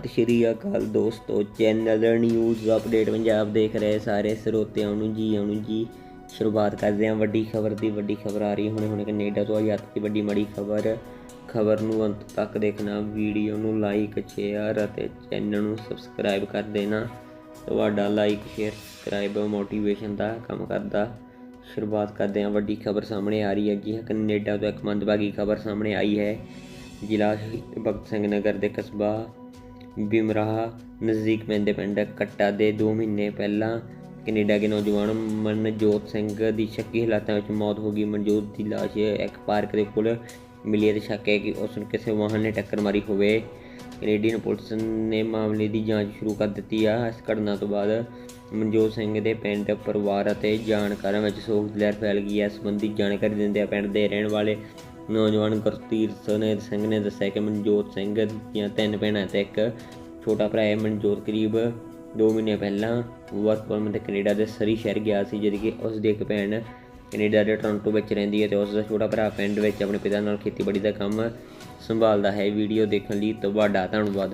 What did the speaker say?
ਸਤਿ ਸ਼੍ਰੀ ਅਕਾਲ ਦੋਸਤੋ channel news update Punjab ਦੇਖ ਰਹੇ ਸਾਰੇ ਸਰੋਤਿਆਂ ਨੂੰ ਜੀ, ਆਉਣ ਜੀ। ਸ਼ੁਰੂਆਤ ਕਰਦੇ ਹਾਂ ਵੱਡੀ ਖਬਰ ਦੀ, ਵੱਡੀ ਖਬਰ ਆ ਰਹੀ ਹੈ। ਹੁਣੇ ਹੁਣੇ ਕੈਨੇਡਾ ਤੋਂ ਆਈ ਅੱਤ ਦੀ ਵੱਡੀ ਮਾੜੀ ਖਬਰ। ਖਬਰ ਨੂੰ ਅੰਤ ਤੱਕ ਦੇਖਣਾ, ਵੀਡੀਓ ਨੂੰ ਲਾਈਕ ਸ਼ੇਅਰ ਅਤੇ ਚੈਨਲ ਨੂੰ ਸਬਸਕ੍ਰਾਈਬ ਕਰ ਦੇਣਾ। ਤੁਹਾਡਾ ਲਾਈਕ ਸ਼ੇਅਰ ਸਬਸਕ੍ਰਾਈਬ ਮੋਟੀਵੇਸ਼ਨ ਦਾ ਕੰਮ ਕਰਦਾ। ਸ਼ੁਰੂਆਤ ਕਰਦੇ ਹਾਂ ਵੱਡੀ ਖਬਰ ਸਾਹਮਣੇ ਆ ਰਹੀ ਹੈ ਜੀ। ਕੈਨੇਡਾ ਤੋਂ ਇੱਕ ਮੰਦਭਾਗੀ ਖਬਰ ਸਾਹਮਣੇ ਆਈ ਹੈ। ਜ਼ਿਲ੍ਹਾ ਭਗਤ ਸਿੰਘ ਨਗਰ ਦੇ ਕਸਬਾ ਬਿਮਰਾਹ ਨਜ਼ਦੀਕ ਪੈਂਦੇ ਪਿੰਡ ਕੱਟਾ ਦੇ 2 ਮਹੀਨੇ ਪਹਿਲਾਂ ਕੈਨੇਡਾ ਦੇ ਨੌਜਵਾਨ ਮਨਜੋਤ ਸਿੰਘ ਦੀ ਸ਼ੱਕੀ ਹਾਲਾਤਾਂ ਵਿੱਚ ਮੌਤ ਹੋ ਗਈ। ਮਨਜੋਤ ਦੀ ਲਾਸ਼ ਇੱਕ ਪਾਰਕ ਦੇ ਕੋਲ ਮਿਲੀ ਅਤੇ ਸ਼ੱਕ ਹੈ ਕਿ ਉਸ ਨੂੰ ਕਿਸੇ ਵਾਹਨ ਨੇ ਟੱਕਰ ਮਾਰੀ ਹੋਵੇ। ਕੈਨੇਡੀਅਨ ਪੁਲਿਸ ਨੇ ਮਾਮਲੇ ਦੀ ਜਾਂਚ ਸ਼ੁਰੂ ਕਰ ਦਿੱਤੀ ਆ। ਇਸ ਘਟਨਾ ਤੋਂ ਬਾਅਦ ਮਨਜੋਤ ਸਿੰਘ ਦੇ ਪਿੰਡ, ਪਰਿਵਾਰ ਅਤੇ ਜਾਣਕਾਰਾਂ ਵਿੱਚ ਸੋਗ ਦੀ ਲਹਿਰ ਫੈਲ ਗਈ ਹੈ। ਇਸ ਸੰਬੰਧੀ ਜਾਣਕਾਰੀ ਦਿੰਦੇ ਆ ਪਿੰਡ ਦੇ ਰਹਿਣ ਵਾਲੇ ਨੌਜਵਾਨ ਗੁਰਤੀਰ ਸੋਨੇ ਸਿੰਘ ਨੇ ਦੱਸਿਆ ਕਿ ਮਨਜੋਤ ਸਿੰਘ ਦੀਆਂ ਤਿੰਨ ਭੈਣਾਂ ਤੇ ਇੱਕ ਛੋਟਾ ਭਰਾ ਹੈ ਮਨਜੋਤ, ਕਰੀਬ 2 ਮਹੀਨੇ ਪਹਿਲਾਂ ਵਰਕ ਪਰਮਿਟ ਕੈਨੇਡਾ ਦੇ ਸਰੀ ਸ਼ਹਿਰ ਗਿਆ ਸੀ ਜਦ ਕਿ ਉਸ ਦੀ ਇੱਕ ਭੈਣ ਕੈਨੇਡਾ ਦੇ ਟੋਰਾਂਟੋ ਵਿੱਚ ਰਹਿੰਦੀ ਹੈ ਤੇ ਉਸ ਦਾ ਛੋਟਾ ਭਰਾ ਪਿੰਡ ਵਿੱਚ ਆਪਣੇ ਪਿਤਾ ਨਾਲ ਖੇਤੀਬਾੜੀ ਦਾ ਕੰਮ ਸੰਭਾਲਦਾ ਹੈ। ਵੀਡੀਓ ਦੇਖਣ ਲਈ ਤੁਹਾਡਾ ਧੰਨਵਾਦ।